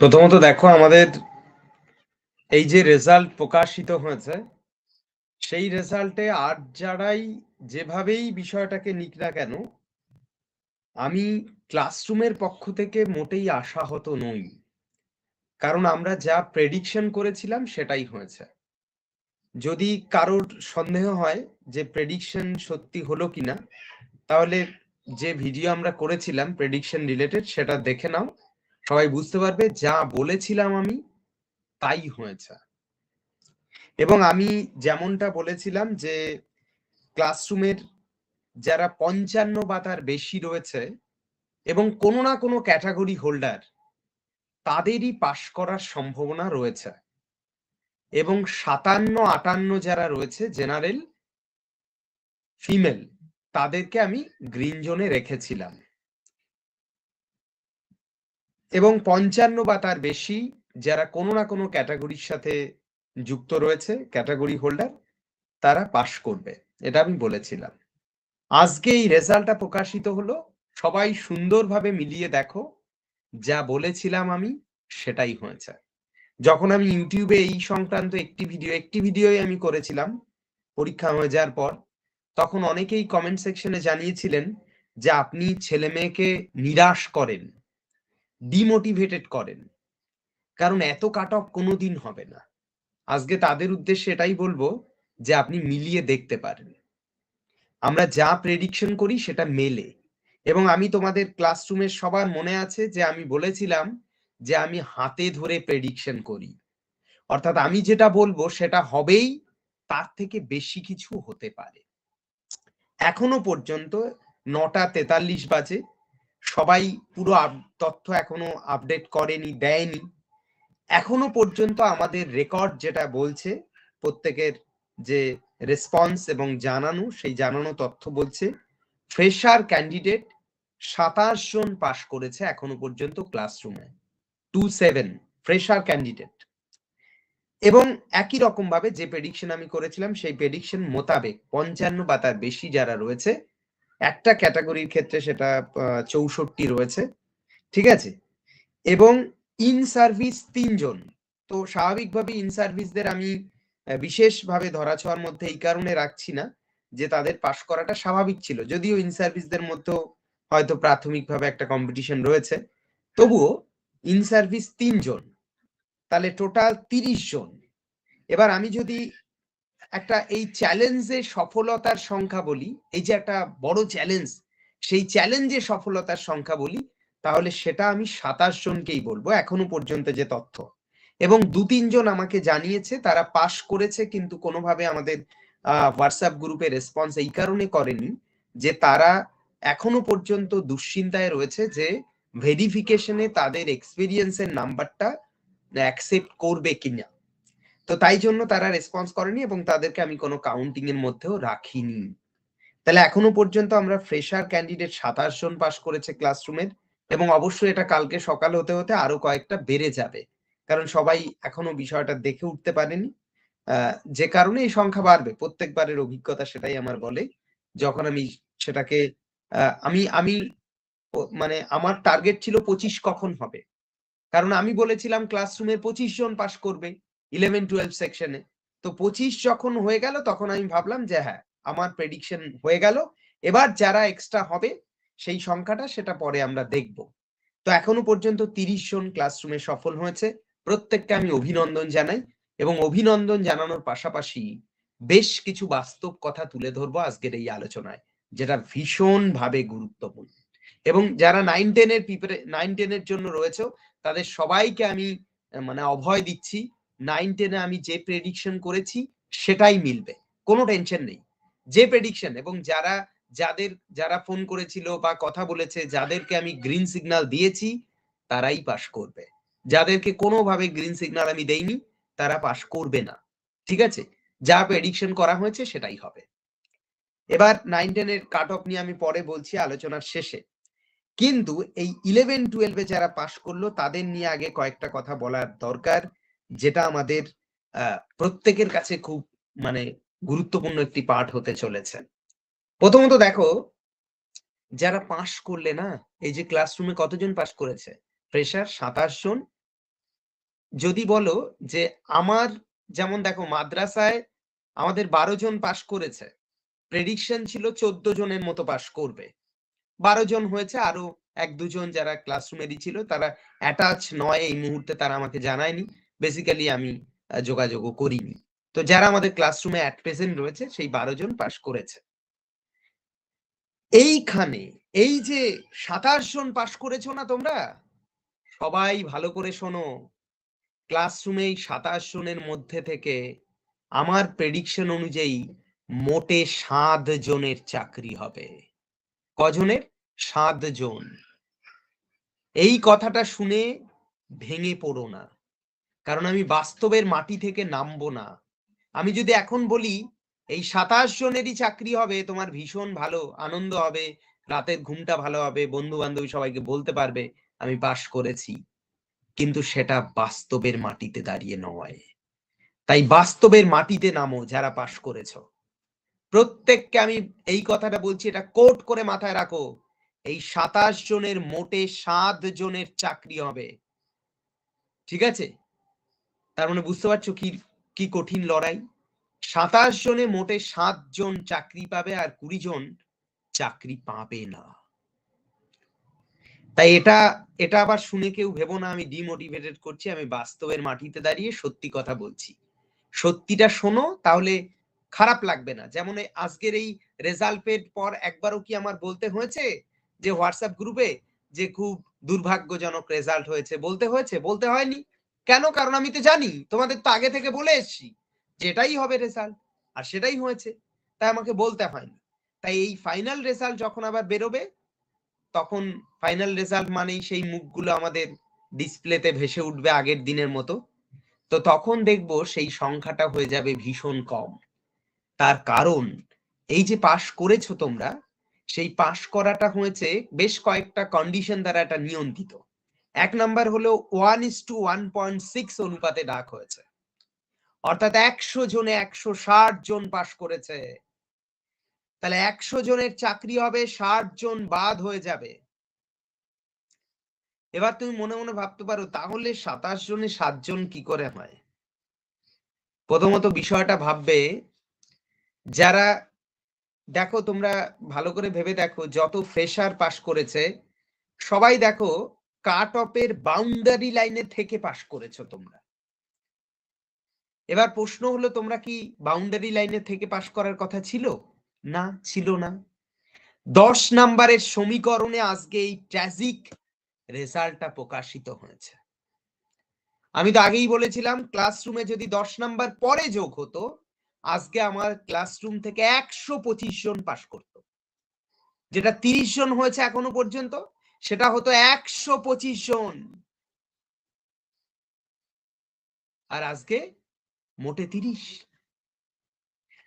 প্রথমত দেখো, আমাদের এই যে রেজাল্ট প্রকাশিত হয়েছে, সেই রেজাল্টে আর যারাই যেভাবেই বিষয়টাকে নিক না কেন, আমি ক্লাসরুমের পক্ষ থেকে মোটেই আশাহত নই। কারণ আমরা যা প্রেডিকশন করেছিলাম সেটাই হয়েছে। যদি কারোর সন্দেহ হয় যে প্রেডিকশন সত্যি হলো কিনা, তাহলে যে ভিডিও আমরা করেছিলাম প্রেডিকশন রিলেটেড সেটা দেখে নাও। সবাই বুঝতে পারবে, যা বলেছিলাম আমি তাই হয়েছে। এবং আমি যেমনটা বলেছিলাম যে, ক্লাসরুমের যারা পঞ্চান্ন বা তার বেশি রয়েছে এবং কোনো না কোনো ক্যাটাগরি হোল্ডার, তাদেরই পাশ করার সম্ভাবনা রয়েছে। এবং সাতান্ন, আটান্ন যারা রয়েছে জেনারেল ফিমেল, তাদেরকে আমি গ্রিন জোনে রেখেছিলাম। এবং পঞ্চান্ন বা তার বেশি যারা কোনো না কোনো ক্যাটাগরির সাথে যুক্ত রয়েছে, ক্যাটাগরি হোল্ডার, তারা পাশ করবে। এটা আমি বলেছিলাম। আজকে এই রেজাল্টটা প্রকাশিত হলো, সবাই সুন্দরভাবে মিলিয়ে দেখো, যা বলেছিলাম আমি সেটাই হয়েছে। যখন আমি ইউটিউবে এই সংক্রান্ত একটি ভিডিও, একটি ভিডিওই আমি করেছিলাম, পরীক্ষা হয়ে যাওয়ার পর, তখন অনেকেই কমেন্ট সেকশনে জানিয়েছিলেন যে আপনি ছেলে মেয়েকে নিরাশ করেন। ডিমোটিভেটেড করেন। কারণ এত কাট অফ কোনোদিন হবে না। আজকে তাদের উদ্দেশ্যে এটাই বলব যে আপনি মিলিয়ে দেখতে পারেন। আমরা যা প্রেডিকশন করি সেটা মেলে। এবং আমি তোমাদের ক্লাসরুমের সবার মনে আছে যে আমি বলেছিলাম যে আমি হাতে ধরে প্রেডিকশন করি। অর্থাৎ আমি যেটা বলব সেটা হবেই, তার থেকে বেশি কিছু হতে পারে। এখনও পর্যন্ত নটা তেতাল্লিশ বাজে সবাই পুরো তথ্য এখনও আপডেট করেনি, দেয়নি। এখনও পর্যন্ত আমাদের রেকর্ড যেটা বলছে, প্রত্যেকের যে রেসপন্স এবং জানানো, সেই জানানো তথ্য বলছে ফ্রেশার ক্যান্ডিডেট সাতাশ জন পাশ করেছে এখনও পর্যন্ত ক্লাসরুমে টু সেভেন ফ্রেশার ক্যান্ডিডেট এবং একই রকম ভাবে যে প্রেডিকশন আমি করেছিলাম, সেই প্রেডিকশন মোতাবেক পঞ্চান্ন বা তার বেশি যারা রয়েছে একটা ক্যাটাগরির ক্ষেত্রে সেটা চৌষট্টি রয়েছে, ঠিক আছে? এবং ইন সার্ভিস তিনজন। তো স্বাভাবিকভাবে ইন সার্ভিসদের আমি বিশেষভাবে ধরাছোঁয়ার মধ্যে এই কারণে রাখছি না যে তাদের পাশ করাটা স্বাভাবিক ছিল। যদিও ইন সার্ভিসদের মধ্যেও হয়তো প্রাথমিকভাবে একটা কম্পিটিশন রয়েছে। তবুও ইন সার্ভিস তিনজন, তাহলে টোটাল তিরিশ জন। এবার আমি যদি একটা এই চ্যালেঞ্জের সফলতার সংখ্যা বলি, এই যে একটা বড় চ্যালেঞ্জ সেই চ্যালেঞ্জের সফলতার সংখ্যা বলি, তাহলে সেটা আমি সাতাশ জনকেই বলব, এখনও পর্যন্ত যে তথ্য। এবং দু তিনজন আমাকে জানিয়েছে, তারা পাশ করেছে, কিন্তু কোনোভাবে আমাদের হোয়াটসঅ্যাপ গ্রুপে রেসপন্স এই কারণে করেনি, যে তারা এখনও পর্যন্ত দুশ্চিন্তায় রয়েছে যে ভেরিফিকেশনে তাদের এক্সপিরিয়েন্সের নাম্বারটা অ্যাকসেপ্ট করবে কিনা। তো তাই জন্য তারা রেসপন্স করেনি এবং তাদেরকে আমি কোনো কাউন্টিং এর মধ্যেও রাখিনি। তাহলে এখনও পর্যন্ত আমরা ফ্রেশার ক্যান্ডিডেট সাতাশ জন পাশ করেছে ক্লাসরুমের এবং অবশ্যই এটা কালকে সকাল হতে হতে আরও কয়েকটা বেড়ে যাবে। কারণ সবাই এখনও বিষয়টা দেখে উঠতে পারেনি। যে কারণে এই সংখ্যা বাড়বে, প্রত্যেকবারের অভিজ্ঞতা সেটাই আমার বলে। যখন আমি সেটাকে আমি আমি মানে আমার টার্গেট ছিল পঁচিশ কখন হবে? কারণ আমি বলেছিলাম ক্লাসরুমে পঁচিশ জন পাশ করবে। ইলেভেন টুয়েলভ সেকশনে তো পঁচিশ যখন হয়ে গেল, তখন আমি ভাবলাম যে হ্যাঁ আমার প্রেডিকশন হয়ে গেল। এবার যারা এক্সট্রা হবে, সেই সংখ্যাটা সেটা পরে আমরা দেখব। তো এখনও পর্যন্ত তিরিশ জন ক্লাসরুমে সফল হয়েছে। প্রত্যেককে আমি অভিনন্দন জানাই এবং অভিনন্দন জানানোর পাশাপাশি বেশ কিছু বাস্তব কথা তুলে ধরবো আজকের এই আলোচনায়, যেটা ভীষণ ভাবে গুরুত্বপূর্ণ। এবং যারা নাইন টেনের পিপরে নাইন টেনের জন্য রয়েছে তাদের সবাইকে আমি মানে অভয় দিচ্ছি নাইন টেনে আমি যে প্রেডিকশন করেছি, সেটাই মিলবে। কোনো টেনশন নেই। যে প্রেডিকশন এবং যারা, যাদের, যারা ফোন করেছিল বা কথা বলেছে, যাদেরকে আমি গ্রিন সিগন্যাল দিয়েছি, তারাই পাশ করবে। যাদেরকে কোনোভাবে গ্রিন সিগন্যাল আমি দেইনি, তারা পাশ করবে না। ঠিক আছে? যা প্রেডিকশন করা হয়েছে, সেটাই হবে। এবার নাইন টেনের কাট অফ নিয়ে আমি পরে বলছি আলোচনার শেষে। কিন্তু এই ইলেভেন টুয়েলভে যারা পাশ করল, তাদের নিয়ে আগে কয়েকটা কথা বলার দরকার। যেটা আমাদের প্রত্যেকের কাছে খুব মানে গুরুত্বপূর্ণ একটি পাঠ হতে চলেছে। প্রথমত দেখো, যারা পাশ করলে না, এই যে ক্লাসরুমে কতজন পাশ করেছে? ফ্রেশার সাতাশ জন। যদি বলো যে আমার, যেমন দেখো মাদ্রাসায় আমাদের বারো জন পাশ করেছে প্রেডিকশন ছিল চোদ্দ জনের মতো পাশ করবে। বারো জন হয়েছে, আরও এক দুজন যারা ক্লাসরুমেরই ছিল, তারা অ্যাটাচ নয় এই মুহূর্তে, তারা আমাকে জানায়নি। বেসিক্যালি আমি যোগাযোগও করিনি। তো যারা আমাদের ক্লাসরুমে অ্যাট প্রেজেন্ট রয়েছে, সেই বারো জন পাশ করেছে। এইখানে, এই যে সাতাশ জন পাশ করেছ না তোমরা? সবাই ভালো করে শোনো। ক্লাসরুমে এই সাতাশ জনের মধ্যে থেকে আমার প্রেডিকশন অনুযায়ী মোটে সাত জনের চাকরি হবে। কজনের? সাত জন। এই কথাটা শুনে ভেঙে পড়ো না। কারণ আমি বাস্তবের মাটি থেকে নামবো না। আমি যদি এখন বলি, এই সাতাশ জনেরই চাকরি হবে, তোমার ভীষণ ভালো, আনন্দ হবে, রাতের ঘুমটা ভালো হবে বন্ধু বান্ধবী সবাইকে বলতে পারবে, আমি পাশ করেছি। কিন্তু সেটা বাস্তবের মাটিতে দাঁড়িয়ে নয়। তাই বাস্তবের মাটিতে নামো, যারা পাশ করেছ। প্রত্যেককে আমি এই কথাটা বলছি, এটা কোট করে মাথায় রাখো, এই সাতাশ জনের মোটে সাত জনের চাকরি হবে। ঠিক আছে? তার মানে বুঝতে পারছ কি কি কঠিন লড়াই? সাতাশ জনে মোটে সাত জন চাকরি পাবে আর কুড়ি জন চাকরি পাবে না। তাই এটা এটা আবার শুনে কেউ ভেবো না, আমি ডিমোটিভেটেড করছি, আমি বাস্তবের মাটিতে দাঁড়িয়ে সত্যি কথা বলছি। সত্যিটা শোনো, তাহলে খারাপ লাগবে না। যেমন আজকের এই রেজাল্টের পর একবারও কি আমার বলতে হয়েছে? যে হোয়াটসঅ্যাপ গ্রুপে যে খুব দুর্ভাগ্যজনক রেজাল্ট হয়েছে। বলতে হয়েছে? বলতে হয়নি। কেন? কারণ আমি তো জানি, তোমাদের তো আগে থেকে বলে এসছি, যেটাই হবে রেজাল্ট আর সেটাই হয়েছে, তাই আমাকে বলতে হয়নি। তাই এই ফাইনাল রেজাল্ট যখন আবার বেরোবে, তখন ফাইনাল রেজাল্ট মানেই সেই মুখগুলো আমাদের ডিসপ্লেতে ভেসে উঠবে আগের দিনের মতো। তো তখন দেখব সেই সংখ্যাটা হয়ে যাবে ভীষণ কম। তার কারণ, এই যে পাশ করেছ তোমরা, সেই পাশ করাটা হয়েছে বেশ কয়েকটা কন্ডিশন দ্বারা এটা নিয়ন্ত্রিত। এক নাম্বার হলো one is to one point six অনুপাতে ডাক হয়েছে। অর্থাৎ একশো জনে একশো ষাট জন পাশ করেছে। তাহলে একশো জনের চাকরি হবে, ষাট জন বাদ হয়ে যাবে। এবার তুমি মনে মনে ভাবতে পারো, তাহলে সাতাশ জনে সাতজন কি করে হয়? প্রথমত বিষয়টা ভাববে, যারা, দেখো তোমরা ভালো করে ভেবে দেখো, যত ফ্রেশার পাশ করেছে, সবাই দেখো কাট বাউন্ডারি লাইনে থেকে পাশ করেছ তোমরা। এবার প্রশ্ন হলো, তোমরা কি বাউন্ডারি লাইনে থেকে পাশ করার কথা ছিল? না ছিল না। দশ নাম্বারের সমীকরণে আজকে এই ট্র্যাজিক রেজাল্টটা প্রকাশিত হয়েছে। আমি তো আগেই বলেছিলাম ক্লাসরুমে যদি দশ নাম্বার পরে যোগ হতো, আজকে আমার ক্লাসরুম থেকে একশো পঁচিশ জন পাশ করত। যেটা তিরিশ জন হয়েছে এখনও পর্যন্ত সেটা হতো একশো পঁচিশ জন। আর আজকে মোটে তিরিশ।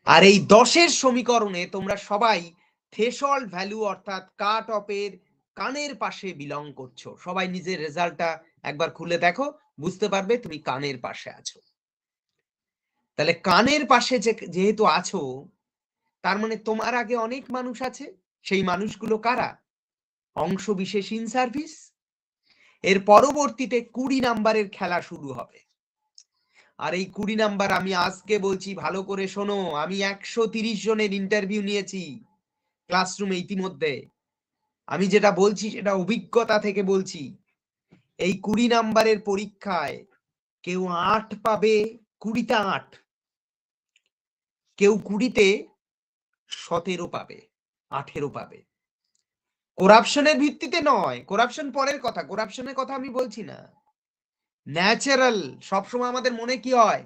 আর এই দশের সমীকরণে তোমরা সবাই থ্রেশল্ড ভ্যালু অর্থাৎ কাট অফের কানের পাশে বিলং করছ। সবাই নিজের রেজাল্টটা একবার খুলে দেখো, বুঝতে পারবে তুমি কানের পাশে আছো। তাহলে কানের পাশে যেহেতু আছো, তার মানে তোমার আগে অনেক মানুষ আছে, সেই মানুষগুলো কারা? অংশ বিশেষ ইন সার্ভিস এর পরবর্তীতে কুড়ি নাম্বারের খেলা শুরু হবে। আর এই কুড়ি নাম্বার আমি আজকে বলছি, ভালো করে শোনো, আমি একশো তিরিশ জনের ইন্টারভিউ নিয়েছি ক্লাসরুমে ইতিমধ্যে। আমি যেটা বলছি, সেটা অভিজ্ঞতা থেকে বলছি। এই কুড়ি নাম্বারের পরীক্ষায় কেউ আট পাবে, কুড়িতে আট। কেউ কুড়িতে সতেরো পাবে, আঠেরো পাবে। করাপশনের ভিত্তিতে নয়। করাপশন পরের কথা। করাপশনের কথা আমি বলছি না। ন্যাচারাল সবসময় আমাদের মনে কি হয়?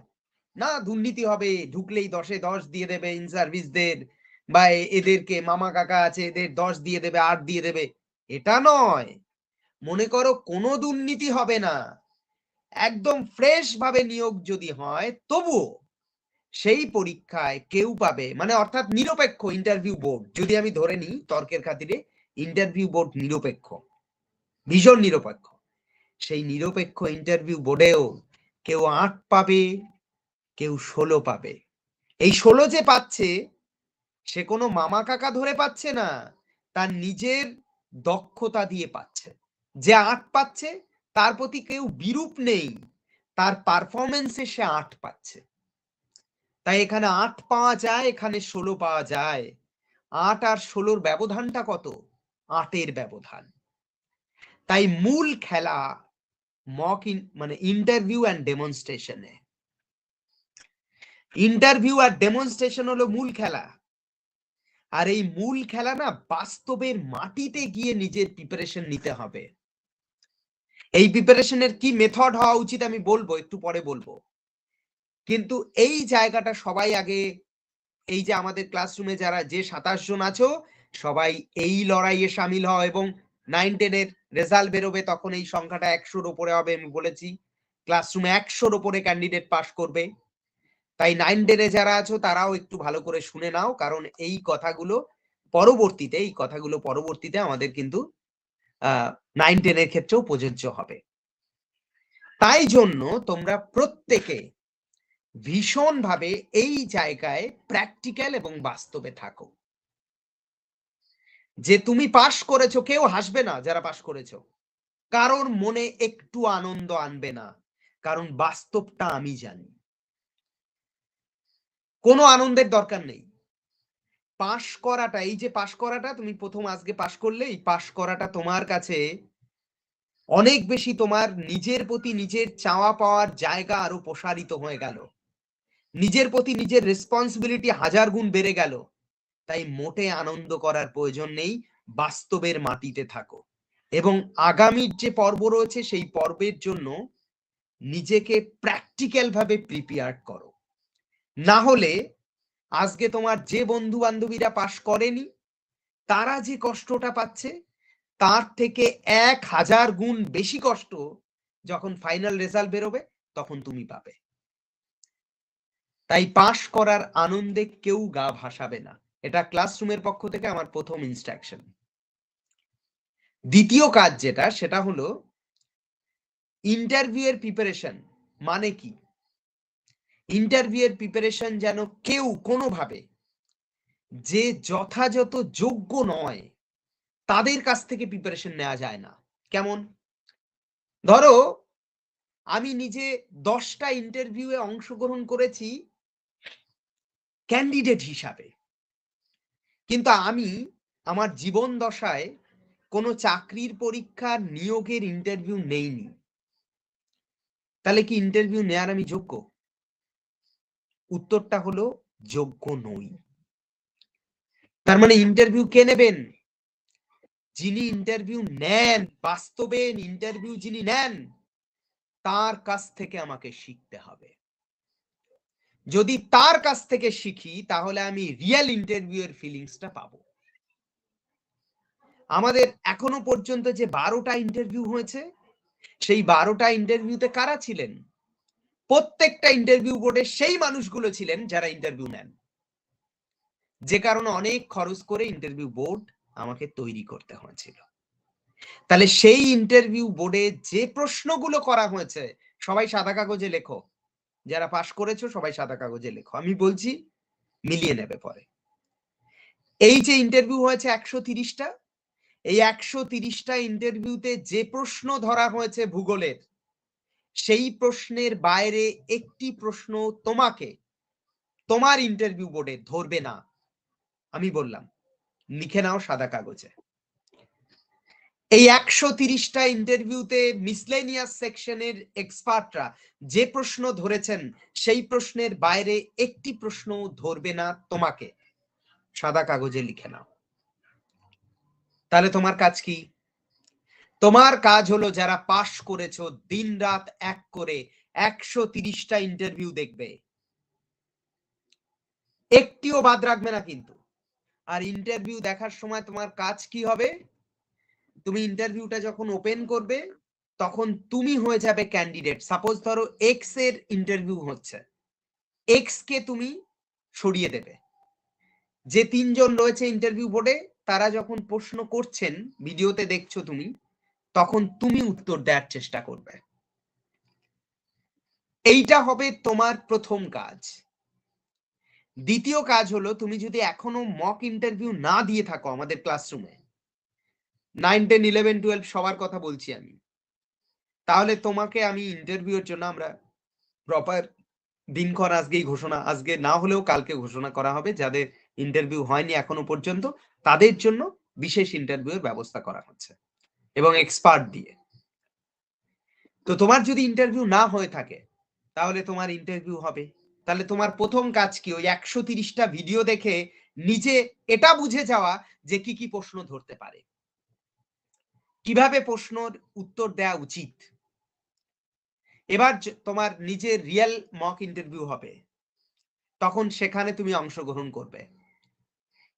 না, দুর্নীতি হবে, ঢুকলেই দশে দশ দিয়ে দেবে ইন সার্ভিসদের বা এদেরকে, মামা কাকা আছে, এদের দশ দিয়ে দেবে, আট দিয়ে দেবে। এটা নয়। মনে করো কোনো দুর্নীতি হবে না। একদম ফ্রেশ ভাবে নিয়োগ যদি হয়, তবুও সেই পরীক্ষায় কেউ পাবে মানে অর্থাৎ নিরপেক্ষ ইন্টারভিউ বোর্ড যদি আমি ধরে নিই তর্কের খাতিরে ইন্টারভিউ বোর্ড নিরপেক্ষ, ভীষণ নিরপেক্ষ। সেই নিরপেক্ষ ইন্টারভিউ বোর্ডেও কেউ আট পাবে, কেউ ষোলো পাবে। এই ষোলো যে পাচ্ছে, সে কোনো মামা কাকা ধরে পাচ্ছে না, তার নিজের দক্ষতা দিয়ে পাচ্ছে। যে আট পাচ্ছে, তার প্রতি কেউ বিরূপ নেই, তার পারফরমেন্সে সে আট পাচ্ছে। তাই এখানে আট পাওয়া যায়, এখানে ষোলো পাওয়া যায়। আট আর ষোলোর ব্যবধানটা কত? আটের ব্যবধান। তাই মূল খেলা মক মানে ইন্টারভিউ অ্যান্ড ডেমনস্ট্রেশনে ইন্টারভিউ আর ডেমনস্ট্রেশন হলো মূল খেলা। আর এই মূল খেলা না বাস্তবের মাটিতে গিয়ে নিজের প্রিপারেশন নিতে হবে। এই প্রিপারেশনের কি মেথড হওয়া উচিত আমি বলব, একটু পরে বলব। কিন্তু এই জায়গাটা সবাই আগে, এই যে আমাদের ক্লাসরুমে যারা যে সাতাশ জন আছো সবাই এই লড়াইয়ে সামিল হও এবং নাইন টেনের রেজাল্ট বেরোবে তখন এই সংখ্যাটা একশোর ওপরে হবে, আমি বলেছি। ক্লাসরুমে একশোর ওপরে ক্যান্ডিডেট পাস করবে। তাই নাইন টেনে যারা আছো, তারাও একটু ভালো করে শুনে নাও, কারণ এই কথাগুলো পরবর্তীতে, এই কথাগুলো পরবর্তীতে আমাদের কিন্তু নাইন টেনের ক্ষেত্রেও প্রযোজ্য হবে। তাই জন্য তোমরা প্রত্যেকে ভীষণভাবে এই জায়গায় প্র্যাকটিক্যাল এবং বাস্তবে থাকো। যে তুমি পাশ করেছ, কেউ হাসবে না যারা পাশ করেছ। কারোর মনে একটু আনন্দ আনবে না, কারণ বাস্তবটা আমি জানি। কোনো আনন্দের দরকার নেই। পাশ করাটা, এই যে পাশ করাটা, তুমি প্রথম আজকে পাশ করলে এই পাশ করাটা তোমার কাছে অনেক বেশি তোমার নিজের প্রতি নিজের চাওয়া পাওয়ার জায়গা আরও প্রসারিত হয়ে গেল। নিজের প্রতি নিজের রেসপন্সিবিলিটি হাজার গুণ বেড়ে গেল। তাই মোটে আনন্দ করার প্রয়োজন নেই, বাস্তবের মাটিতে থাকো। এবং আগামীর যে পর্ব রয়েছে, সেই পর্বের জন্য নিজেকে প্র্যাকটিক্যাল ভাবে প্রিপেয়ার করো। না হলে আজকে তোমার যে বন্ধু বান্ধবীরা পাশ করেনি, তারা যে কষ্টটা পাচ্ছে, তার থেকে এক হাজার গুণ বেশি কষ্ট যখন ফাইনাল রেজাল্ট বেরোবে, তখন তুমি পাবে। তাই পাশ করার আনন্দে কেউ গা ভাসাবে না। এটা ক্লাসরুমের পক্ষ থেকে আমার প্রথম ইনস্ট্রাকশন দ্বিতীয় কাজ যেটা, সেটা হলো ইন্টারভিউ এর প্রিপারেশন মানে কি? ইন্টারভিউ এর প্রিপারেশন যেন কেউ কোনোভাবে যে যথাযথ যোগ্য নয়, তাদের কাছ থেকে প্রিপারেশন নেওয়া যায় না। কেমন? ধরো, আমি নিজে দশটা ইন্টারভিউয়ে অংশগ্রহণ করেছি ক্যান্ডিডেট হিসাবে। কিন্তু আমি আমার জীবন দশায় কোনো চাকরির পরীক্ষার নিয়োগের ইন্টারভিউ নেইনি। তাহলে কি ইন্টারভিউ নেয়ার আমি যোগ্য? উত্তরটা হলো যোগ্য নই। তার মানে ইন্টারভিউ কে নেবেন? যিনি ইন্টারভিউ নেন বাস্তবে ইন্টারভিউ যিনি নেন, তার কাছ থেকে আমাকে শিখতে হবে। যদি তার কাছ থেকে শিখি, তাহলে আমি রিয়েল ইন্টারভিউ এর ফিলিংসটা পাবো। আমাদের এখনও পর্যন্ত যে বারোটা ইন্টারভিউ হয়েছে, সেই বারোটা ইন্টারভিউতে কারা ছিলেন? প্রত্যেকটা ইন্টারভিউ বোর্ডে সেই মানুষগুলো ছিলেন যারা ইন্টারভিউ নেন। যে কারণে অনেক খরচ করে ইন্টারভিউ বোর্ড আমাকে তৈরি করতে হয়েছিল। তাহলে সেই ইন্টারভিউ বোর্ডে যে প্রশ্নগুলো করা হয়েছে, সবাই সাদা কাগজে লেখো। যারা পাশ করেছ, সবাই সাদা কাগজে লেখো। আমি বলছি, মিলিয়ে নেবে পরে। এই যে ইন্টারভিউ হয়েছে একশো তিরিশটা, এই একশো তিরিশটা ইন্টারভিউতে যে প্রশ্ন ধরা হয়েছে ভূগোলের, সেই প্রশ্নের বাইরে একটি প্রশ্ন তোমাকে তোমার ইন্টারভিউ বোর্ডে ধরবে না। আমি বললাম, লিখে নাও সাদা কাগজে। এই একশো তিরিশটা ইন্টারভিউতে মিসলেনিয়াস সেকশনের এক্সপার্টরা যে প্রশ্ন ধরেছেন, সেই প্রশ্নের বাইরে একটি প্রশ্ন ধরবে না তোমাকে। সাদা কাগজে লিখে নাও। তাহলে তোমার কাজ কি? তোমার কাজ হলো যারা পাশ করেছ দিন রাত এক করে একশো তিরিশটা ইন্টারভিউ দেখবে। একটিও বাদ রাখবে না কিন্তু। আর ইন্টারভিউ দেখার সময় তোমার কাজ কি হবে? তুমি ইন্টারভিউটা যখন ওপেন করবে, তখন তুমি হয়ে যাবে ক্যান্ডিডেট সাপোজ ধরো এক্সের ইন্টারভিউ হচ্ছে। এক্স কে তুমি সরিয়ে দেবে। যে তিনজন রয়েছে ইন্টারভিউ বোর্ডে তারা যখন প্রশ্ন করছেন, ভিডিওতে দেখছ তুমি, তখন তুমি উত্তর দেওয়ার চেষ্টা করবে। এইটা হবে তোমার প্রথম কাজ। দ্বিতীয় কাজ হলো, তুমি যদি এখনও মক ইন্টারভিউ না দিয়ে থাকো আমাদের ক্লাসরুমে নাইন টেন ইলেভেন টুয়েলভ সবার কথা বলছি আমি। তাহলে তোমাকে আমি ইন্টারভিউর জন্য আমরা প্রপার দিনক্ষণ আজকেই ঘোষণা, আজকে না হলেও কালকে ঘোষণা করা হবে যাদের ইন্টারভিউ হয়নি এখনও পর্যন্ত। তাদের জন্য বিশেষ ইন্টারভিউ ব্যবস্থা করা হচ্ছে এবং এক্সপার্ট দিয়ে। তো তোমার যদি ইন্টারভিউ না হয়ে থাকে, তাহলে তোমার ইন্টারভিউ হবে। তাহলে তোমার প্রথম কাজ কি? ওই একশো তিরিশটা ভিডিও দেখে নিজে এটা বুঝে যাওয়া যে কি কি প্রশ্ন ধরতে পারে। কীভাবে প্রশ্নর উত্তর দেওয়া উচিত? এবার তোমার নিজের রিয়েল মক ইন্টারভিউ হবে। তখন সেখানে তুমি অংশগ্রহণ করবে।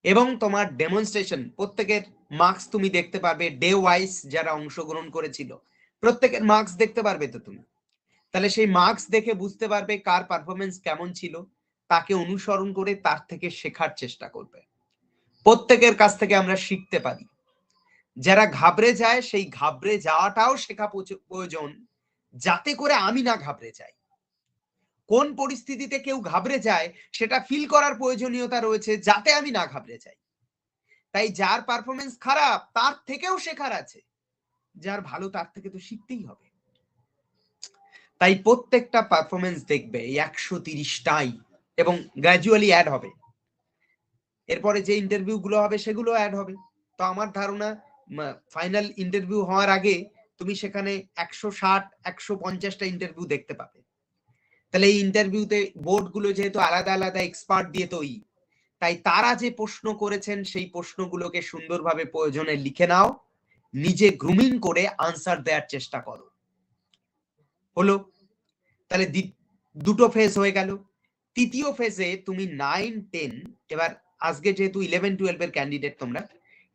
এবং তোমার ডেমনস্ট্রেশন প্রত্যেকের মার্কস তুমি দেখতে পারবে ডে ওয়াইজ যারা অংশগ্রহণ করেছিল। প্রত্যেকের মার্কস দেখতে পারবে তো তুমি। তাহলে সেই মার্কস দেখে বুঝতে পারবে কার পারফরমেন্স কেমন ছিল, তাকে অনুসরণ করে তার থেকে শেখার চেষ্টা করবে। প্রত্যেকের কাছ থেকে আমরা শিখতে পারি। যারা ঘাবড়ে যায়, সেই ঘাবড়ে যাওয়াটাও শেখা প্রয়োজন, যাতে করে আমি না ঘাবড়ে যাই। কোন পরিস্থিতিতে কেউ ঘাবড়ে যায়, সেটা ফিল করার প্রয়োজনীয়তা রয়েছে, যাতে আমি না ঘাবড়ে যাই। তাই যার পারফরমেন্স খারাপ, তার থেকেও শেখার আছে। যার ভালো, তার থেকে তো শিখতেই হবে। তাই প্রত্যেকটা পারফরমেন্স দেখবে একশো তিরিশটাই, এবং গ্র্যাজুয়ালি অ্যাড হবে। এরপরে যে ইন্টারভিউ গুলো হবে, সেগুলো অ্যাড হবে। তো আমার ধারণা ফাইনাল ইন্টারভিউ হওয়ার আগে তুমি সেখানে একশো ষাট, একশো পঞ্চাশটা ইন্টারভিউ দেখতে পাবে। তাহলে এই ইন্টারভিউতে বোর্ডগুলো যেহেতু আলাদা আলাদা এক্সপার্ট দিয়ে তৈরি, তাই তারা যে প্রশ্ন করেছেন সেই প্রশ্নগুলোকে সুন্দরভাবে প্রয়োজনে লিখে নাও, নিজে গ্রুমিং করে আনসার দেওয়ার চেষ্টা করো। হলো? তাহলে দুটো ফেজ হয়ে গেল। তৃতীয় ফেজে তুমি নাইন টেন এবার আজকে যেহেতু ইলেভেন টুয়েলভ এর ক্যান্ডিডেট তোমরা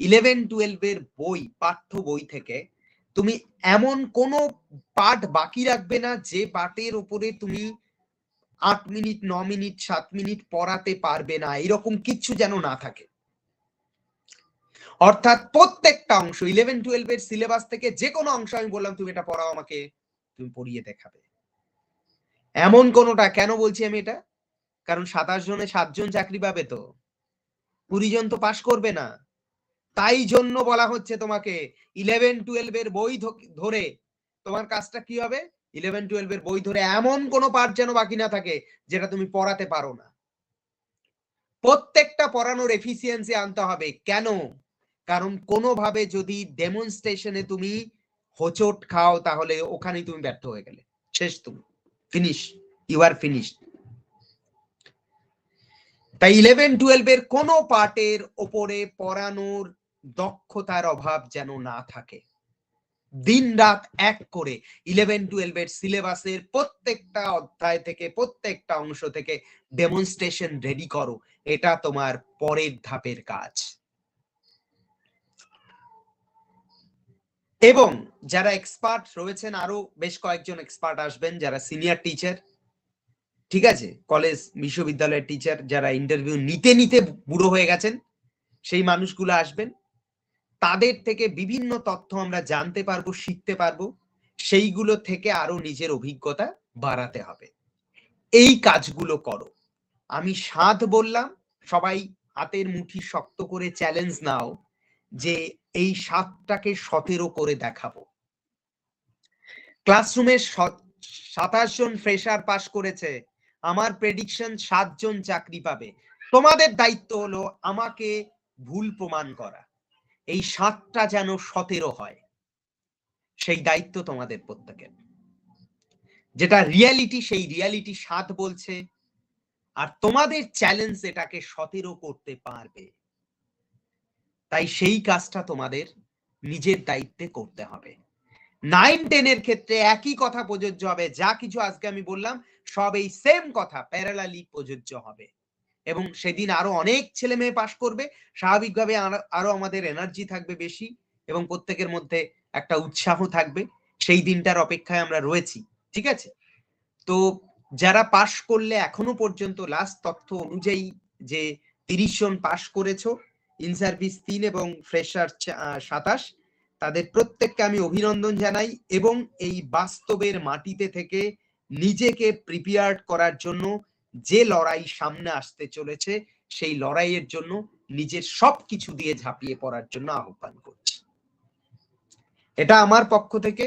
ইলেভেন, টুয়েলভ এর বই, পাঠ্য বই থেকে তুমি এমন কোনো পাঠ বাকি রাখবে না যে পাঠের উপরে তুমি আট মিনিট, ন মিনিট, সাত মিনিট পড়াতে পারবে না। এরকম কিচ্ছু যেন না থাকে। অর্থাৎ প্রত্যেকটা অংশ, ইলেভেন, টুয়েলভ এর সিলেবাস থেকে যে কোনো অংশ আমি বললাম, তুমি এটা পড়াও আমাকে, তুমি পড়িয়ে দেখাবে। এমন কোনোটা? কেন বলছি আমি এটা? কারণ সাতাশ জনে সাতজন চাকরি পাবে তো। কুড়ি জন তো পাশ করবে না। তাই জন্য বলা হচ্ছে তোমাকে ইলেভেন টুয়েলভ এর বই ধরে। তোমার কাজটা কি হবে? ইলেভেন টুয়েলভ এর বই ধরে এমন কোনো পাঠ যেন বাকি না থাকে, যেটা তুমি পড়াতে পারো না। প্রত্যেকটা পড়ানোর এফিসিয়েন্সি আনতে হবে। কেন? কারণ কোনোভাবে যদি ডেমনস্ট্রেশনে তুমি হোচট খাও, তাহলে ওখানেই তুমি ব্যর্থ হয়ে গেলে। শেষ তুমি। ফিনিশ ইউ আর ফিনিশড তাই ইলেভেন টুয়েলভ এর কোনো পার্টের ওপরে পড়ানোর দক্ষতার অভাব যেন না থাকে। দিন রাত এক করে ইলেভেন টুয়েলভ এর সিলেবাসের প্রত্যেকটা অধ্যায় থেকে, প্রত্যেকটা অংশ থেকে ডেমনস্ট্রেশন রেডি করো। এটা তোমার পরের ধাপের কাজ। এবং যারা এক্সপার্ট রয়েছেন, আরও বেশ কয়েকজন এক্সপার্ট আসবেন, যারা সিনিয়র টিচার ঠিক আছে? কলেজ বিশ্ববিদ্যালয়ের টিচার যারা ইন্টারভিউ নিতে নিতে বুড়ো হয়ে গেছেন, সেই মানুষগুলো আসবেন। তাদের থেকে বিভিন্ন তথ্য আমরা জানতে পারব, শিখতে পারব। সেইগুলো থেকে আরও নিজের অভিজ্ঞতা বাড়াতে হবে। এই কাজগুলো করো। আমি সাত বললাম, সবাই হাতের মুঠি শক্ত করে চ্যালেঞ্জ নাও যে এই সাতটাকে সতেরো করে দেখাবো। ক্লাসরুমে সাতাশ জন ফ্রেশার পাশ করেছে। আমার প্রেডিকশন সাতজন চাকরি পাবে। তোমাদের দায়িত্ব হলো আমাকে ভুল প্রমাণ করা। এই সাতটা যেন সতেরো হয়, সেই দায়িত্ব তোমাদের প্রত্যেকের। যেটা রিয়ালিটি সেই রিয়ালিটি সাত বলছে, আর তোমাদের চ্যালেঞ্জ এটাকে সতেরো করতে পারবে। তাই সেই কাজটা তোমাদের নিজের দায়িত্বে করতে হবে। নাইন টেনের ক্ষেত্রে একই কথা প্রযোজ্য হবে, যা কিছু আজকে আমি বললাম, সব এই সেম কথা প্যারালালি প্রযোজ্য হবে। এবং সেদিন আরও অনেক ছেলে মেয়ে পাশ করবে। স্বাভাবিকভাবে আরো- আমাদের এনার্জি থাকবে বেশি এবং প্রত্যেকের মধ্যে একটা উৎসাহ থাকবে। সেই দিনটার অপেক্ষায় আমরা রয়েছি ঠিক আছে? তো যারা পাশ করলে এখনও পর্যন্ত লাস্ট তথ্য অনুযায়ী যে তিরিশ জন পাশ করেছ ইন সার্ভিস তিন এবং ফ্রেশার সাতাশ তাদের প্রত্যেককে আমি অভিনন্দন জানাই এবং এই বাস্তবের মাটিতে থেকে নিজেকে প্রিপেয়ার্ড করার জন্য যে লড়াই সামনে আসতে চলেছে, সেই লড়াইয়ের জন্য নিজের সবকিছু দিয়ে ঝাঁপিয়ে পড়ার জন্য আহ্বান করছি। এটা আমার পক্ষ থেকে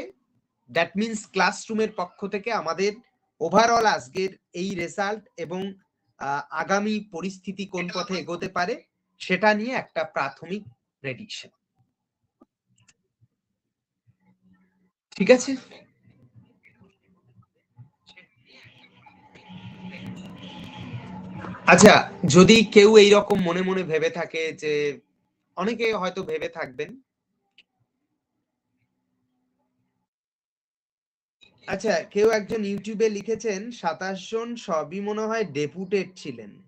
দ্যাট মিনস ক্লাসরুমের পক্ষ থেকে আমাদের ওভারঅল আজকের এই রেজাল্ট এবং আগামী পরিস্থিতি কোন পথে এগোতে পারে, সেটা নিয়ে একটা প্রাথমিক প্রেডিকশন ঠিক আছে? আচ্ছা যদি কেউ এই রকম মনে মনে ভেবে থাকে যে, অনেকে হয়তো ভেবে থাকবেন। আচ্ছা কেউ একজন ইউটিউবে লিখেছেন, সাতাশ জন সবই মনে হয় ডেপুটেড ছিলেন।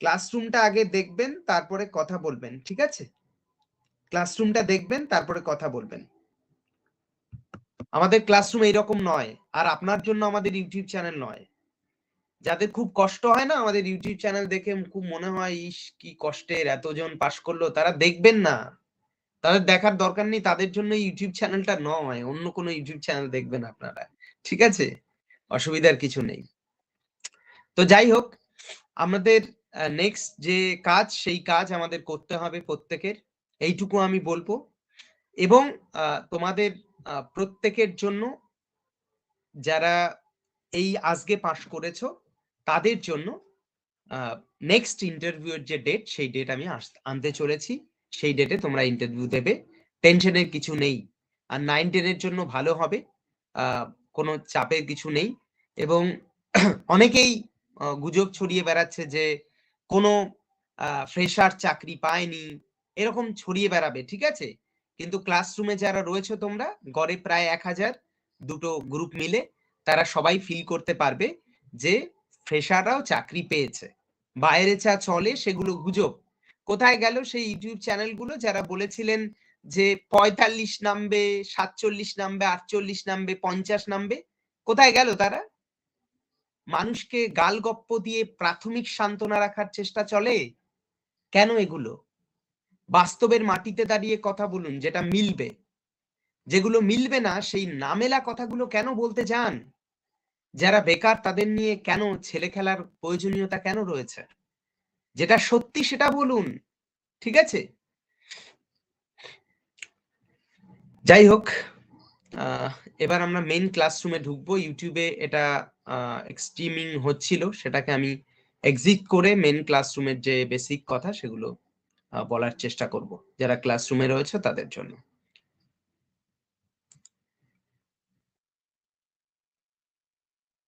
ক্লাসরুমটা আগে দেখবেন, তারপরে কথা বলবেন, ঠিক আছে? ক্লাসরুমটা দেখবেন, তারপরে কথা বলবেন। আমাদের ক্লাসরুম এইরকম নয়, আর আপনার জন্য আমাদের ইউটিউব চ্যানেল নয়। যাদের খুব কষ্ট হয় না আমাদের ইউটিউব চ্যানেল দেখে খুব মনে হয়, ইস, কি কষ্টের, এতজন পাশ করল। তারা দেখবেন না। তাদের দেখার দরকার নেই, তাদের জন্য ইউটিউব চ্যানেলটা নয়, অন্য কোনো ইউটিউব চ্যানেল দেখবেন আপনারা। ঠিক আছে? অসুবিধার কিছু নেই। তো যাই হোক, আমাদের নেক্সট যে কাজ, সেই কাজ আমাদের করতে হবে প্রত্যেকের। এইটুকু আমি বলব। এবং তোমাদের প্রত্যেকের জন্য যারা এই আজকে পাশ করেছ তাদের জন্য নেক্সট ইন্টারভিউয়ের যে ডেট সেই ডেট আমি আনতে চলেছি। সেই ডেটে তোমরা ইন্টারভিউ দেবে। টেনশনের কিছু নেই। আর নাইন টেনের জন্য ভালো হবে। কোনো চাপের কিছু নেই। এবং অনেকেই গুজব ছড়িয়ে বেড়াচ্ছে যে, কোনো ফ্রেশার চাকরি পায়নি। এরকম ছড়িয়ে বেড়াবে, ঠিক আছে? কিন্তু ক্লাসরুমে যারা রয়েছে তোমরা, গড়ে প্রায় এক হাজার, দুটো গ্রুপ মিলে, তারা সবাই ফিল করতে পারবে যে ফ্রেশাররাও চাকরি পেয়েছে। বাইরে যা চলে সেগুলো গুজব। কোথায় গেল সেই ইউটিউব চ্যানেলগুলো যারা বলেছিলেন যে পঁয়তাল্লিশ নামবে, সাতচল্লিশ নামবে, আটচল্লিশ নামবে, পঞ্চাশ নামবে, কোথায় গেল তারা? মানুষকে গালগপ্প দিয়ে প্রাথমিক সান্ত্বনা রাখার চেষ্টা চলে? কেন এগুলো? বাস্তবের মাটিতে দাঁড়িয়ে কথা বলুন, যেটা মিলবে। যেগুলো মিলবে না, সেই নামেলা কথাগুলো কেন বলতে যান? যারা বেকার তাদের নিয়ে কেন ছেলে খেলার প্রয়োজনীয়তা কেন রয়েছে? যেটা সত্যি সেটা বলুন, ঠিক আছে? যাই হোক এবার আমরা মেইন ক্লাসরুমে ঢুকবো। ইউটিউবে এটা স্ট্রিমিং হচ্ছিল। সেটাকে আমি এক্সিট করে মেন ক্লাসরুমের যে বেসিক কথা সেগুলো বলার চেষ্টা করব। যারা ক্লাসরুমে রয়েছে তাদের জন্য।